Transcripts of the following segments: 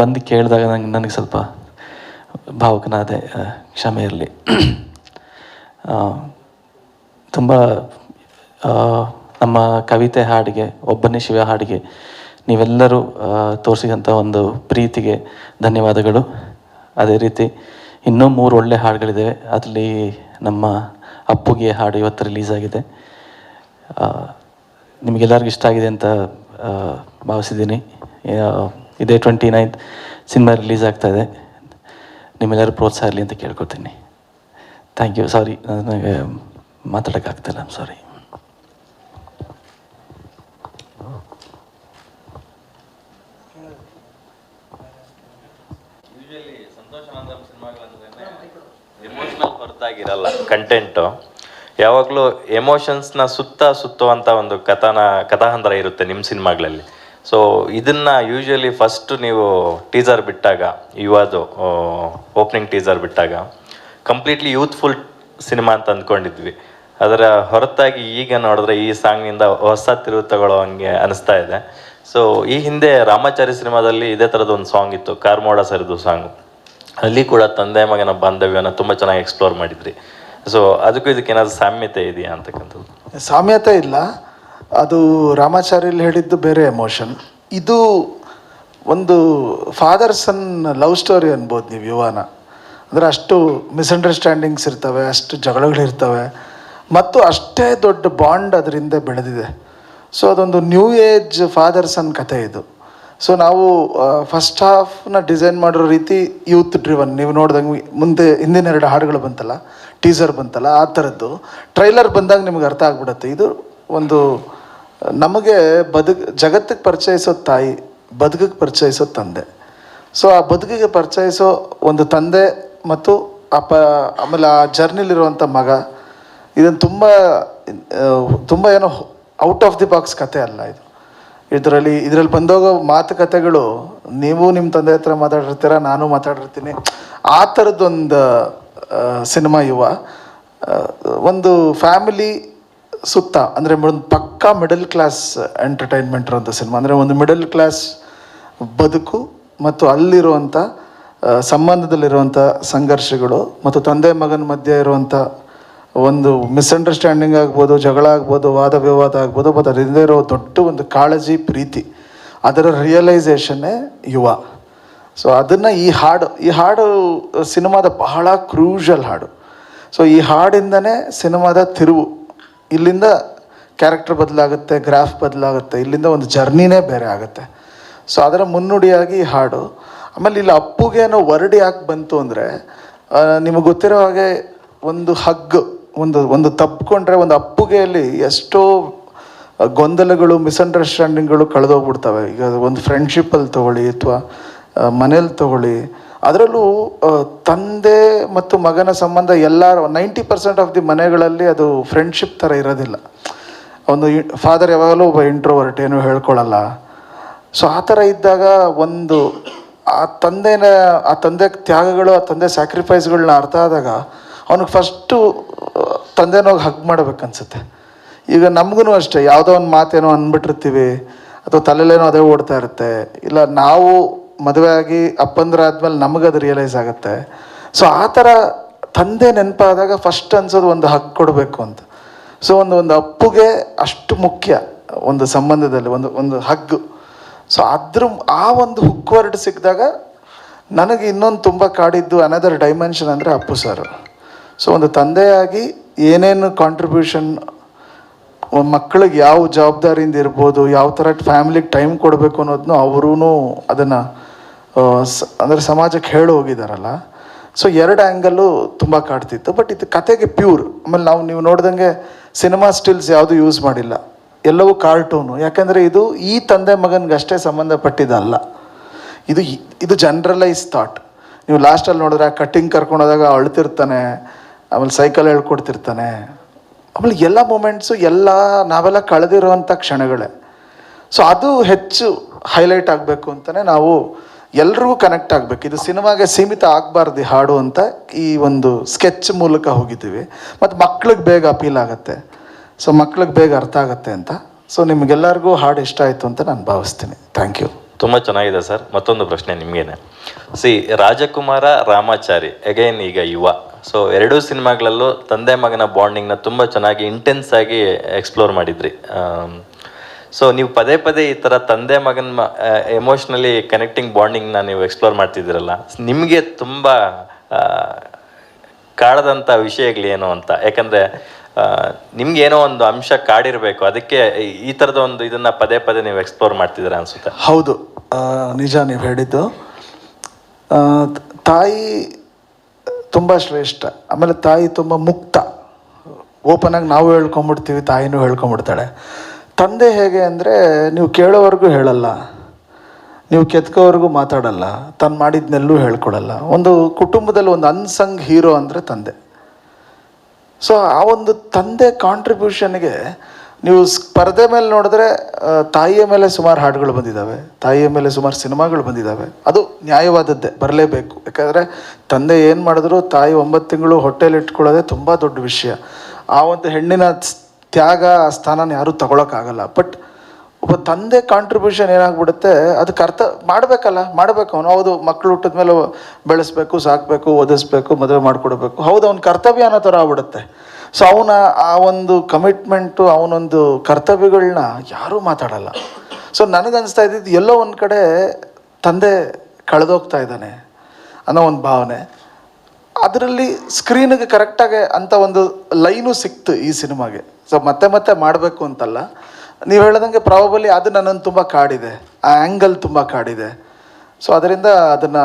ಬಂದು ಕೇಳಿದಾಗ ನಂಗೆ, ನನಗೆ ಸ್ವಲ್ಪ ಭಾವುಕನಾದೆ ಕ್ಷಮೆ ಇರಲಿ. ತುಂಬ ನಮ್ಮ ಕವಿತೆ ಹಾಡಿಗೆ, ಒಬ್ಬನೇ ಶಿವ ಹಾಡಿಗೆ ನೀವೆಲ್ಲರೂ ತೋರಿಸಿದಂಥ ಒಂದು ಪ್ರೀತಿಗೆ ಧನ್ಯವಾದಗಳು. ಅದೇ ರೀತಿ ಇನ್ನೂ ಮೂರು ಒಳ್ಳೆ ಹಾಡುಗಳಿವೆ ಅದರಲ್ಲಿ ನಮ್ಮ ಅಪ್ಪುಗೆ ಹಾಡು ಇವತ್ತು ರಿಲೀಸ್ ಆಗಿದೆ. ನಿಮಗೆಲ್ಲರಿಗೂ ಇಷ್ಟ ಆಗಿದೆ ಅಂತ ಭಾವಿಸಿದ್ದೀನಿ. ಇದೇ ಟ್ವೆಂಟಿ ನೈನ್ತ್ ಸಿನಿಮಾ ರಿಲೀಸ್ ಆಗ್ತಾ ಇದೆ. ನಿಮ್ಮೆಲ್ಲರೂ ಪ್ರೋತ್ಸಾಹ ಇರಲಿ ಅಂತ ಕೇಳ್ಕೊತೀನಿ. ಥ್ಯಾಂಕ್ ಯು ಸಾರಿ ನನಗೆ ಮಾತಾಡೋಕ್ಕಾಗ್ತಿಲ್ಲ. ಸಾರಿ ಹೊರತಾಗಿರಲ್ಲ ಕಂಟೆಂಟು ಯಾವಾಗಲೂ ಎಮೋಷನ್ಸ್ನ ಸುತ್ತ ಸುತ್ತುವಂಥ ಒಂದು ಕಥಾನ ಕಥಾಹಂದ್ರ ಇರುತ್ತೆ ನಿಮ್ಮ ಸಿನಿಮಾಗಳಲ್ಲಿ. ಸೊ ಇದನ್ನ ಯೂಶ್ವಲಿ ಫಸ್ಟ್ ನೀವು ಟೀಸರ್ ಬಿಟ್ಟಾಗ ಯುವದು ಓಪನಿಂಗ್ ಟೀಸರ್ ಬಿಟ್ಟಾಗ ಕಂಪ್ಲೀಟ್ಲಿ ಯೂತ್ಫುಲ್ ಸಿನಿಮಾ ಅಂತ ಅಂದ್ಕೊಂಡಿದ್ವಿ. ಅದರ ಹೊರತಾಗಿ ಈಗ ನೋಡಿದ್ರೆ ಈ ಸಾಂಗ್ನಿಂದ ಹೊಸ ತಿರುವು ತಗೊಳ್ಳೋ ಹಂಗೆ ಅನಿಸ್ತಾ ಇದೆ. ಸೊ ಈ ಹಿಂದೆ ರಾಮಾಚಾರಿ ಸಿನಿಮಾದಲ್ಲಿ ಇದೇ ಥರದ ಒಂದು ಸಾಂಗ್ ಇತ್ತು, ಕಾರ್ಮೋಡ ಸರಿದು ಸಾಂಗ್ ಅಲ್ಲಿ ಕೂಡ ತಂದೆ ಮಗನ ಬಾಂಧವ್ಯನ ತುಂಬ ಚೆನ್ನಾಗಿ ಎಕ್ಸ್ಪ್ಲೋರ್ ಮಾಡಿದ್ರಿ. ಸೊ ಅದಕ್ಕೂ ಇದಕ್ಕೆ ಸಾಮ್ಯತೆ ಇದೆಯಾ ಅಂತಕ್ಕಂಥದ್ದು? ಸಾಮ್ಯತೆ ಇಲ್ಲ. ಅದು ರಾಮಾಚಾರ್ಯಲ್ಲಿ ಹೇಳಿದ್ದು ಬೇರೆ ಎಮೋಷನ್ ಇದು ಒಂದು ಫಾದರ್ ಸನ್ ಲವ್ ಸ್ಟೋರಿ ಅನ್ಬೋದು ನೀವು ಯುವನ. ಅಂದರೆ ಅಷ್ಟು ಮಿಸ್ಅಂಡರ್ಸ್ಟ್ಯಾಂಡಿಂಗ್ಸ್ ಇರ್ತವೆ, ಅಷ್ಟು ಜಗಳಗಳಿರ್ತವೆ, ಮತ್ತು ಅಷ್ಟೇ ದೊಡ್ಡ ಬಾಂಡ್ ಅದರಿಂದ ಬೆಳೆದಿದೆ. ಸೊ ಅದೊಂದು ನ್ಯೂ ಏಜ್ ಫಾದರ್ ಸನ್ ಕತೆ ಇದು. ಸೊ ನಾವು ಫಸ್ಟ್ ಹಾಫ್ನ ಡಿಸೈನ್ ಮಾಡಿರೋ ರೀತಿ ಯೂತ್ ಡ್ರಿವನ್ ನೀವು ನೋಡ್ದಂಗೆ ಮುಂದೆ ಹಿಂದಿನ ಎರಡು ಹಾಡುಗಳು ಬಂತಲ್ಲ ಟೀಸರ್ ಬಂತಲ್ಲ, ಆ ಥರದ್ದು. ಟ್ರೈಲರ್ ಬಂದಾಗ ನಿಮ್ಗೆ ಅರ್ಥ ಆಗ್ಬಿಡುತ್ತೆ. ಇದು ಒಂದು ನಮಗೆ ಬದುಕು, ಜಗತ್ತಿಗೆ ಪರಿಚಯಿಸೋ ತಾಯಿ, ಬದುಕಿಗೆ ಪರಿಚಯಿಸೋ ತಂದೆ. ಸೊ ಆ ಬದುಕಿಗೆ ಪರಿಚಯಿಸೋ ಒಂದು ತಂದೆ ಮತ್ತು ಅಪ್ಪ ಆಮೇಲೆ ಆ ಜರ್ನಿಲಿರುವಂಥ ಮಗ ಇದನ್ನು ತುಂಬ ತುಂಬ ಏನೋ ಔಟ್ ಆಫ್ ದಿ ಬಾಕ್ಸ್ ಕತೆ ಅಲ್ಲ ಇದು. ಇದರಲ್ಲಿ ಇದರಲ್ಲಿ ಬಂದೋಗೋ ಮಾತುಕತೆಗಳು, ನೀವು ನಿಮ್ಮ ತಂದೆ ಹತ್ರ ಮಾತಾಡಿರ್ತೀರ, ನಾನು ಮಾತಾಡಿರ್ತೀನಿ. ಆ ಥರದ್ದೊಂದು ಸಿನಿಮಾ ಯುವ ಒಂದು ಫ್ಯಾಮಿಲಿ ಸುತ್ತ, ಅಂದರೆ ಒಂದು ಪಕ್ಕಾ ಮಿಡಲ್ ಕ್ಲಾಸ್ ಎಂಟರ್ಟೈನ್ಮೆಂಟ್ ಇರೋಂಥ ಸಿನಿಮಾ ಅಂದರೆ ಒಂದು ಮಿಡಲ್ ಕ್ಲಾಸ್ ಬದುಕು ಮತ್ತು ಅಲ್ಲಿರುವಂಥ ಸಂಬಂಧದಲ್ಲಿರುವಂಥ ಸಂಘರ್ಷಗಳು ಮತ್ತು ತಂದೆ ಮಗನ ಮಧ್ಯೆ ಇರುವಂಥ ಒಂದು ಮಿಸ್ಅಂಡರ್ಸ್ಟ್ಯಾಂಡಿಂಗ್ ಆಗ್ಬೋದು, ಜಗಳ ಆಗ್ಬೋದು, ವಾದ ವಿವಾದ ಆಗ್ಬೋದು ಮತ್ತು ಅದರಿಂದ ಇರೋ ದೊಡ್ಡ ಒಂದು ಕಾಳಜಿ, ಪ್ರೀತಿ, ಅದರ ರಿಯಲೈಸೇಷನ್ನೇ ಯುವ. ಸೊ ಅದನ್ನು ಈ ಹಾಡು ಈ ಹಾಡು ಸಿನಿಮಾದ ಬಹಳ ಕ್ರೂಷಲ್ ಹಾಡು. ಸೊ ಈ ಹಾಡಿಂದನೇ ಸಿನಿಮಾದ ತಿರುವು. ಇಲ್ಲಿಂದ ಕ್ಯಾರೆಕ್ಟರ್ ಬದಲಾಗುತ್ತೆ ಗ್ರಾಫ್ ಬದಲಾಗುತ್ತೆ, ಇಲ್ಲಿಂದ ಒಂದು ಜರ್ನಿನೇ ಬೇರೆ ಆಗುತ್ತೆ. ಸೊ ಅದರ ಮುನ್ನುಡಿಯಾಗಿ ಹಾಡು. ಆಮೇಲೆ ಇಲ್ಲಿ ಅಪ್ಪುಗೇನೋ ವರ್ಡ್ ಯಾಕೆ ಬಂತು ಅಂದರೆ ನಿಮಗೆ ಗೊತ್ತಿರೋ ಹಾಗೆ ಒಂದು ಹಗ್ ಒಂದು ಒಂದು ತಪ್ಪಿಕೊಂಡ್ರೆ ಒಂದು ಅಪ್ಪುಗೆಯಲ್ಲಿ ಎಷ್ಟೋ ಗೊಂದಲಗಳು ಮಿಸ್ಅಂಡರ್ಸ್ಟ್ಯಾಂಡಿಂಗ್ಗಳು ಕಳೆದೋಗ್ಬಿಡ್ತವೆ. ಈಗ ಒಂದು ಫ್ರೆಂಡ್ಶಿಪ್ಪಲ್ಲಿ ತೊಗೊಳ್ಳಿ, ಅಥವಾ ಮನೇಲಿ ತೊಗೊಳ್ಳಿ ಅದರಲ್ಲೂ ತಂದೆ ಮತ್ತು ಮಗನ ಸಂಬಂಧ ಎಲ್ಲರ, ನೈಂಟಿ ಪರ್ಸೆಂಟ್ ಆಫ್ ದಿ ಮನೆಗಳಲ್ಲಿ ಅದು ಫ್ರೆಂಡ್ಶಿಪ್ ಥರ ಇರೋದಿಲ್ಲ. ಒಂದು ಫಾದರ್ ಯಾವಾಗಲೂ ಒಬ್ಬ ಇಂಟ್ರೋವರ್ಟ್ ಏನು ಹೇಳ್ಕೊಳ್ಳಲ್ಲ ಸೊ ಆ ಥರ ಇದ್ದಾಗ ಒಂದು, ಆ ತಂದೆನ, ಆ ತಂದೆ ತ್ಯಾಗಗಳು, ಆ ತಂದೆ ಸ್ಯಾಕ್ರಿಫೈಸ್ಗಳನ್ನ ಅರ್ಥ ಆದಾಗ ಅವನಿಗೆ ಫಸ್ಟು ತಂದೆನೋಗಿ ಹಗ್ ಮಾಡ್ಬೇಕನ್ಸುತ್ತೆ. ಈಗ ನಮಗೂ ಅಷ್ಟೇ, ಯಾವುದೋ ಒಂದು ಮಾತೇನೋ ಅಂದ್ಬಿಟ್ಟಿರ್ತೀವಿ, ಅಥವಾ ತಲೆಲೇನೋ ಅದೇ ಓಡ್ತಾ ಇರುತ್ತೆ. ಇಲ್ಲ, ನಾವು ಮದುವೆ ಆಗಿ ಅಪ್ಪಂದ್ರ ಆದ್ಮೇಲೆ ನಮಗದು ರಿಯಲೈಸ್ ಆಗುತ್ತೆ. ಸೊ ಆ ಥರ ತಂದೆ ನೆನಪಾದಾಗ ಫಸ್ಟ್ ಅನ್ಸೋದು ಒಂದು ಹಕ್ಕು ಕೊಡಬೇಕು ಅಂತ. ಸೊ ಒಂದು ಒಂದು ಅಪ್ಪುಗೆ ಅಷ್ಟು ಮುಖ್ಯ ಒಂದು ಸಂಬಂಧದಲ್ಲಿ, ಒಂದು ಒಂದು ಹಗ್ಗು. ಸೊ ಅದ್ರ ಆ ಒಂದು ಹುಕ್ ವರ್ಡ್ ಸಿಕ್ಕಿದಾಗ ನನಗೆ ಇನ್ನೊಂದು ತುಂಬ ಕಾಡಿದ್ದು ಅನದರ್ ಡೈಮೆನ್ಷನ್ ಅಂದರೆ ಅಪ್ಪು ಸರ್. ಸೊ ಒಂದು ತಂದೆಯಾಗಿ ಏನೇನು ಕಾಂಟ್ರಿಬ್ಯೂಷನ್ ಮಕ್ಕಳಿಗೆ ಯಾವ ಜವಾಬ್ದಾರಿಯಿಂದ ಇರ್ಬೋದು, ಯಾವ ಥರ ಫ್ಯಾಮಿಲಿಗೆ ಟೈಮ್ ಕೊಡಬೇಕು ಅನ್ನೋದನ್ನು ಅವರೂ ಅದನ್ನು ಅಂದರೆ ಸಮಾಜಕ್ಕೆ ಹೇಳಿ ಹೋಗಿದಾರಲ್ಲ. ಸೊ ಎರಡು ಆ್ಯಂಗಲ್ಲು ತುಂಬ ಕಾಡ್ತಿತ್ತು. ಬಟ್ ಇದು ಕತೆಗೆ ಪ್ಯೂರ್ ಆಮೇಲೆ ನಾವು ನೀವು ನೋಡ್ದಂಗೆ ಸಿನಿಮಾ ಸ್ಟಿಲ್ಸ್ ಯಾವುದು ಯೂಸ್ ಮಾಡಿಲ್ಲ. ಎಲ್ಲವೂ ಕಾರ್ಟೂನು ಯಾಕಂದರೆ ಇದು ಈ ತಂದೆ ಮಗನಿಗೆ ಅಷ್ಟೇ ಸಂಬಂಧಪಟ್ಟಿದ್ದಲ್ಲ. ಇದು ಇದು ಜನರಲೈಸ್ ಥಾಟ್ ನೀವು ಲಾಸ್ಟಲ್ಲಿ ನೋಡಿದ್ರೆ ಆ ಕಟ್ಟಿಂಗ್ ಕರ್ಕೊಂಡೋದಾಗ ಅಳ್ತಿರ್ತಾನೆ, ಆಮೇಲೆ ಸೈಕಲ್ ಹೇಳ್ಕೊಡ್ತಿರ್ತಾನೆ. ಆಮೇಲೆ ಎಲ್ಲ ಮೂಮೆಂಟ್ಸು ಎಲ್ಲ ನಾವೆಲ್ಲ ಕಳೆದಿರುವಂಥ ಕ್ಷಣಗಳೇ. ಸೊ ಅದು ಹೆಚ್ಚು ಹೈಲೈಟ್ ಆಗಬೇಕು ಅಂತಲೇ ನಾವು ಎಲ್ರಿಗೂ ಕನೆಕ್ಟ್ ಆಗಬೇಕು. ಇದು ಸಿನಿಮಾಗೆ ಸೀಮಿತ ಆಗಬಾರ್ದು ಹಾಡು ಅಂತ ಈ ಒಂದು ಸ್ಕೆಚ್ ಮೂಲಕ ಹೋಗಿದ್ದೀವಿ. ಮತ್ತು ಮಕ್ಳಿಗೆ ಬೇಗ ಅಪೀಲ್ ಆಗುತ್ತೆ. ಸೊ ಮಕ್ಳಿಗೆ ಬೇಗ ಅರ್ಥ ಆಗುತ್ತೆ ಅಂತ. ಸೊ ನಿಮಗೆಲ್ಲರಿಗೂ ಹಾಡು ಇಷ್ಟ ಆಯಿತು ಅಂತ ನಾನು ಭಾವಿಸ್ತೀನಿ. ಥ್ಯಾಂಕ್ ಯು ತುಂಬ ಚೆನ್ನಾಗಿದೆ ಸರ್. ಮತ್ತೊಂದು ಪ್ರಶ್ನೆ ನಿಮಗೇನೆ. ಸಿ, ರಾಜಕುಮಾರ, ರಾಮಾಚಾರಿ ಅಗೈನ್ ಈಗ ಯುವ. ಸೊ ಎರಡೂ ಸಿನಿಮಾಗಳಲ್ಲೂ ತಂದೆ ಮಗನ ಬಾಂಡಿಂಗ್ನ ತುಂಬ ಚೆನ್ನಾಗಿ ಇಂಟೆನ್ಸ್ ಆಗಿ ಎಕ್ಸ್ಪ್ಲೋರ್ ಮಾಡಿದ್ರಿ. ಸೊ ನೀವು ಪದೇ ಪದೇ ಈ ಥರ ತಂದೆ ಮಗನ ಎಮೋಷ್ನಲಿ ಕನೆಕ್ಟಿಂಗ್ ಬಾಂಡಿಂಗ್ನ ನೀವು ಎಕ್ಸ್ಪ್ಲೋರ್ ಮಾಡ್ತಿದ್ದೀರಲ್ಲ, ನಿಮಗೆ ತುಂಬ ಕಾಡದಂಥ ವಿಷಯಗಳೇನು ಅಂತ? ಯಾಕಂದರೆ ನಿಮ್ಗೇನೋ ಒಂದು ಅಂಶ ಕಾಡಿರಬೇಕು, ಅದಕ್ಕೆ ಈ ಥರದ ಒಂದು ಇದನ್ನ ಪದೇ ಪದೇ ನೀವು ಎಕ್ಸ್ಪ್ಲೋರ್ ಮಾಡ್ತಿದ್ದೀರಾ ಅನ್ಸುತ್ತೆ. ಹೌದು. ನಿಜ ನೀವು ಹೇಳಿದ್ದು. ತಾಯಿ ತುಂಬ ಶ್ರೇಷ್ಠ, ಆಮೇಲೆ ತಾಯಿ ತುಂಬ ಮುಕ್ತ. ಓಪನ್ ಆಗಿ ನಾವು ಹೇಳ್ಕೊಂಬಿಡ್ತೀವಿ, ತಾಯಿನೂ ಹೇಳ್ಕೊಂಬಿಡ್ತಾಳೆ. ತಂದೆ ಹೇಗೆ ಅಂದರೆ, ನೀವು ಕೇಳೋವರೆಗೂ ಹೇಳಲ್ಲ, ನೀವು ಕೆತ್ಕೋವರೆಗೂ ಮಾತಾಡಲ್ಲ, ತಾನು ಮಾಡಿದ್ನೆಲ್ಲೂ ಹೇಳ್ಕೊಡಲ್ಲ. ಒಂದು ಕುಟುಂಬದಲ್ಲಿ ಒಂದು ಅನ್ಸಂಗ್ ಹೀರೋ ಅಂದರೆ ತಂದೆ. ಸೊ ಆ ಒಂದು ತಂದೆ ಕಾಂಟ್ರಿಬ್ಯೂಷನ್ಗೆ ನೀವು ಸ್ಪರ್ಧೆ ಮೇಲೆ ನೋಡಿದ್ರೆ ತಾಯಿಯ ಮೇಲೆ ಸುಮಾರು ಹಾಡುಗಳು ಬಂದಿದ್ದಾವೆ, ತಾಯಿಯ ಮೇಲೆ ಸುಮಾರು ಸಿನಿಮಾಗಳು ಬಂದಿದ್ದಾವೆ. ಅದು ನ್ಯಾಯವಾದದ್ದೇ, ಬರಲೇಬೇಕು. ಯಾಕಂದರೆ, ತಂದೆ ಏನು ಮಾಡಿದ್ರು, ತಾಯಿ ಒಂಬತ್ತು ತಿಂಗಳು ಹೊಟ್ಟೆಲಿ ಇಟ್ಕೊಳ್ಳೋದೇ ತುಂಬ ದೊಡ್ಡ ವಿಷಯ. ಆ ಒಂದು ಹೆಣ್ಣಿನ ತ್ಯಾಗ ಆ ಸ್ಥಾನನ ಯಾರೂ ತಗೊಳಕ್ಕಾಗಲ್ಲ. ಬಟ್ ಒಬ್ಬ ತಂದೆ ಕಾಂಟ್ರಿಬ್ಯೂಷನ್ ಏನಾಗ್ಬಿಡುತ್ತೆ, ಅದಕ್ಕೆ ಅರ್ಥ ಮಾಡಬೇಕಲ್ಲ, ಮಾಡಬೇಕು ಅವನು. ಹೌದು ಮಕ್ಕಳು ಹುಟ್ಟಿದ ಮೇಲೆ ಬೆಳೆಸ್ಬೇಕು, ಸಾಕಬೇಕು ಓದಿಸ್ಬೇಕು ಮದುವೆ ಮಾಡಿಕೊಡ್ಬೇಕು. ಹೌದು, ಅವ್ನ ಕರ್ತವ್ಯ ಅನ್ನೋ ಥರ ಆಗ್ಬಿಡುತ್ತೆ. ಸೊ ಅವನ ಆ ಒಂದು ಕಮಿಟ್ಮೆಂಟು ಅವನೊಂದು ಕರ್ತವ್ಯಗಳನ್ನ ಯಾರೂ ಮಾತಾಡಲ್ಲ. ಸೊ ನನಗನ್ನಿಸ್ತಾ ಇದ್ದಿದ್ದು ಎಲ್ಲೋ ಒಂದು ಕಡೆ ತಂದೆ ಕಳೆದೋಗ್ತಾ ಇದ್ದಾನೆ ಅನ್ನೋ ಒಂದು ಭಾವನೆ. ಅದರಲ್ಲಿ ಸ್ಕ್ರೀನಿಗೆ ಕರೆಕ್ಟಾಗಿ ಅಂತ ಒಂದು ಲೈನು ಸಿಕ್ತು ಈ ಸಿನಿಮಾಗೆ. ಸೊ ಮತ್ತೆ ಮತ್ತೆ ಮಾಡಬೇಕು ಅಂತಲ್ಲ. ನೀವು ಹೇಳ್ದಂಗೆ ಪ್ರಾಬಬಲಿ ಅದು ನನ್ನನ್ನು ತುಂಬ ಕಾಡಿದೆ. ಆ ಆ್ಯಂಗಲ್ ತುಂಬ ಕಾಡಿದೆ. ಸೊ ಅದರಿಂದ ಅದನ್ನು,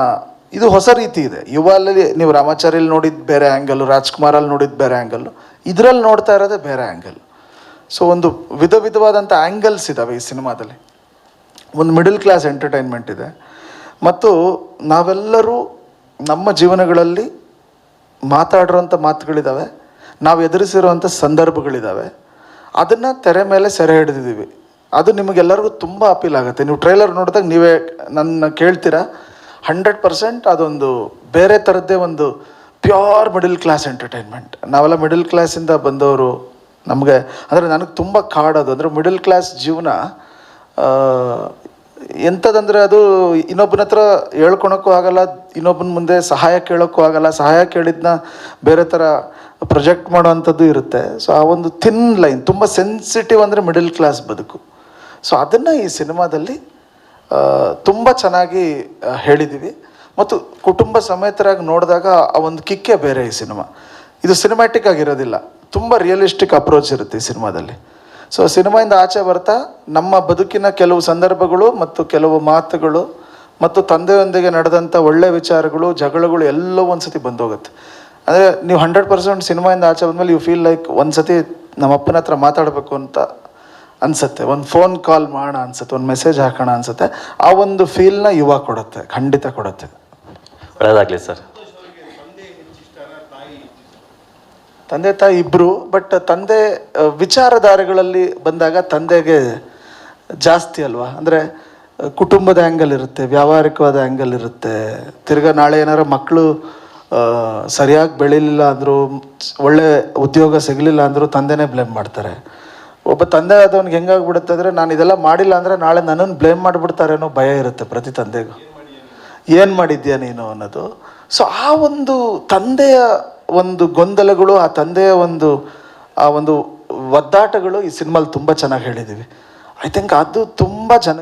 ಇದು ಹೊಸ ರೀತಿ ಇದೆ. ಯುವಲ್ಲಿ ನೀವು ರಾಮಾಚಾರ್ಯಲ್ಲಿ ನೋಡಿದ ಬೇರೆ ಆ್ಯಂಗಲ್ಲು ರಾಜ್ಕುಮಾರಲ್ಲಿ ನೋಡಿದ ಬೇರೆ ಆ್ಯಂಗಲ್ಲು ಇದರಲ್ಲಿ ನೋಡ್ತಾ ಇರೋದೇ ಬೇರೆ ಆ್ಯಂಗಲ್ ಸೊ ಒಂದು ವಿಧ ವಿಧವಾದಂಥ ಆ್ಯಂಗಲ್ಸ್ ಇದ್ದಾವೆ ಈ ಸಿನಿಮಾದಲ್ಲಿ. ಒಂದು ಮಿಡಲ್ ಕ್ಲಾಸ್ ಎಂಟರ್ಟೈನ್ಮೆಂಟ್ ಇದೆ. ಮತ್ತು ನಾವೆಲ್ಲರೂ ನಮ್ಮ ಜೀವನಗಳಲ್ಲಿ ಮಾತಾಡಿರೋಂಥ ಮಾತುಗಳಿದ್ದಾವೆ, ನಾವು ಎದುರಿಸಿರುವಂಥ ಸಂದರ್ಭಗಳಿದ್ದಾವೆ. ಅದನ್ನು ತೆರೆ ಮೇಲೆ ಸೆರೆ ಹಿಡಿದಿದ್ದೀವಿ. ಅದು ನಿಮಗೆಲ್ಲರಿಗೂ ತುಂಬ ಅಪೀಲ್ ಆಗುತ್ತೆ. ನೀವು ಟ್ರೈಲರ್ ನೋಡಿದಾಗ ನೀವೇ ನನ್ನ ಕೇಳ್ತೀರಾ? ಹಂಡ್ರೆಡ್ ಪರ್ಸೆಂಟ್ ಅದೊಂದು ಬೇರೆ ಥರದ್ದೇ ಒಂದು ಪ್ಯೂರ್ ಮಿಡಲ್ ಕ್ಲಾಸ್ ಎಂಟರ್ಟೈನ್ಮೆಂಟ್. ನಾವೆಲ್ಲ ಮಿಡಲ್ ಕ್ಲಾಸಿಂದ ಬಂದವರು ನಮಗೆ, ಅಂದರೆ ನನಗೆ ತುಂಬ ಕಾಡೋದು. ಅಂದರೆ ಮಿಡಲ್ ಕ್ಲಾಸ್ ಜೀವನ ಎಂಥದಂದ್ರೆ ಅದು ಇನ್ನೊಬ್ಬನ ಹತ್ರ ಹೇಳ್ಕೊಳಕ್ಕೂ ಆಗಲ್ಲ, ಇನ್ನೊಬ್ಬನ ಮುಂದೆ ಸಹಾಯ ಕೇಳೋಕ್ಕೂ ಆಗಲ್ಲ, ಸಹಾಯ ಕೇಳಿದ್ನ ಬೇರೆ ಥರ ಪ್ರೊಜೆಕ್ಟ್ ಮಾಡೋವಂಥದ್ದು ಇರುತ್ತೆ. ಸೊ ಆ ಒಂದು ಥಿನ್ ಲೈನ್ ತುಂಬ ಸೆನ್ಸಿಟಿವ್ ಅಂದರೆ ಮಿಡಲ್ ಕ್ಲಾಸ್ ಬದುಕು. ಸೊ ಅದನ್ನು ಈ ಸಿನಿಮಾದಲ್ಲಿ ತುಂಬ ಚೆನ್ನಾಗಿ ಹೇಳಿದ್ದೀವಿ ಮತ್ತು ಕುಟುಂಬ ಸಮೇತರಾಗಿ ನೋಡಿದಾಗ ಆ ಒಂದು ಕಿಕ್ಕೇ ಬೇರೆ ಈ ಸಿನಿಮಾ. ಇದು ಸಿನಿಮ್ಯಾಟಿಕ್ ಆಗಿರೋದಿಲ್ಲ. ತುಂಬ ರಿಯಲಿಸ್ಟಿಕ್ ಅಪ್ರೋಚ್ ಇರುತ್ತೆ ಈ ಸಿನಿಮಾದಲ್ಲಿ. ಸೊ ಸಿನಿಮಾಯಿಂದ ಆಚೆ ಬರ್ತಾ, ನಮ್ಮ ಬದುಕಿನ ಕೆಲವು ಸಂದರ್ಭಗಳು ಮತ್ತು ಕೆಲವು ಮಾತುಗಳು ಮತ್ತು ತಂದೆಯೊಂದಿಗೆ ನಡೆದಂಥ ಒಳ್ಳೆ ವಿಚಾರಗಳು, ಜಗಳಗಳು ಎಲ್ಲವೂ ಒಂದ್ಸತಿ ಬಂದೋಗುತ್ತೆ. ಅಂದರೆ ನೀವು ಹಂಡ್ರೆಡ್ ಪರ್ಸೆಂಟ್ ಸಿನಿಮಾಯಿಂದ ಆಚೆ ಬಂದಮೇಲೆ ಯು ಫೀಲ್ ಲೈಕ್ ಒಂದ್ಸತಿ ನಮ್ಮ ಅಪ್ಪನ ಹತ್ರ ಮಾತಾಡಬೇಕು ಅಂತ ಅನ್ಸುತ್ತೆ. ಒಂದು ಫೋನ್ ಕಾಲ್ ಮಾಡೋಣ ಅನ್ಸುತ್ತೆ. ಒಂದು ಮೆಸೇಜ್ ಹಾಕೋಣ ಅನ್ಸುತ್ತೆ. ಆ ಒಂದು ಫೀಲ್ನ ಯುವ ಕೊಡುತ್ತೆ. ಖಂಡಿತ ಕೊಡುತ್ತೆ. ಒಳ್ಳೆಯದಾಗಲಿ ಸರ್. ತಂದೆ ತಾಯಿ ಇಬ್ಬರು ಬಟ್ ತಂದೆ ವಿಚಾರಧಾರೆಗಳಲ್ಲಿ ಬಂದಾಗ ತಂದೆಗೆ ಜಾಸ್ತಿ ಅಲ್ವಾ? ಅಂದರೆ ಕುಟುಂಬದ ಆ್ಯಂಗಲ್ ಇರುತ್ತೆ, ವ್ಯಾವಹಾರಿಕವಾದ ಆ್ಯಂಗಲ್ ಇರುತ್ತೆ. ತಿರ್ಗಾ ನಾಳೆ ಏನಾರ ಮಕ್ಕಳು ಸರಿಯಾಗಿ ಬೆಳಿಲಿಲ್ಲ ಅಂದರೂ, ಒಳ್ಳೆ ಉದ್ಯೋಗ ಸಿಗಲಿಲ್ಲ ಅಂದರೂ ತಂದೆನೇ ಬ್ಲೇಮ್ ಮಾಡ್ತಾರೆ. ಒಬ್ಬ ತಂದೆ ಆದವನಿಗೆ ಹೆಂಗಾಗ್ಬಿಡುತ್ತೆ ಅಂದರೆ, ನಾನು ಇದೆಲ್ಲ ಮಾಡಿಲ್ಲ ಅಂದರೆ ನಾಳೆ ನನ್ನನ್ನು ಬ್ಲೇಮ್ ಮಾಡಿಬಿಡ್ತಾರೆ ಅನ್ನೋ ಭಯ ಇರುತ್ತೆ ಪ್ರತಿ ತಂದೆಗೂ. ಏನು ಮಾಡಿದ್ಯಾ ನೀನು? ಅನ್ನೋದು. ಸೊ ಆ ಒಂದು ತಂದೆಯ ಒಂದು ಗೊಂದಲಗಳು, ಆ ತಂದೆಯ ಒಂದು, ಆ ಒಂದು ಒದ್ದಾಟಗಳು ಈ ಸಿನಿಮಾಲಿ ತುಂಬ ಚೆನ್ನಾಗಿ ಹೇಳಿದ್ದೀವಿ ಐ ಥಿಂಕ್ ಅದು ತುಂಬ ಜನ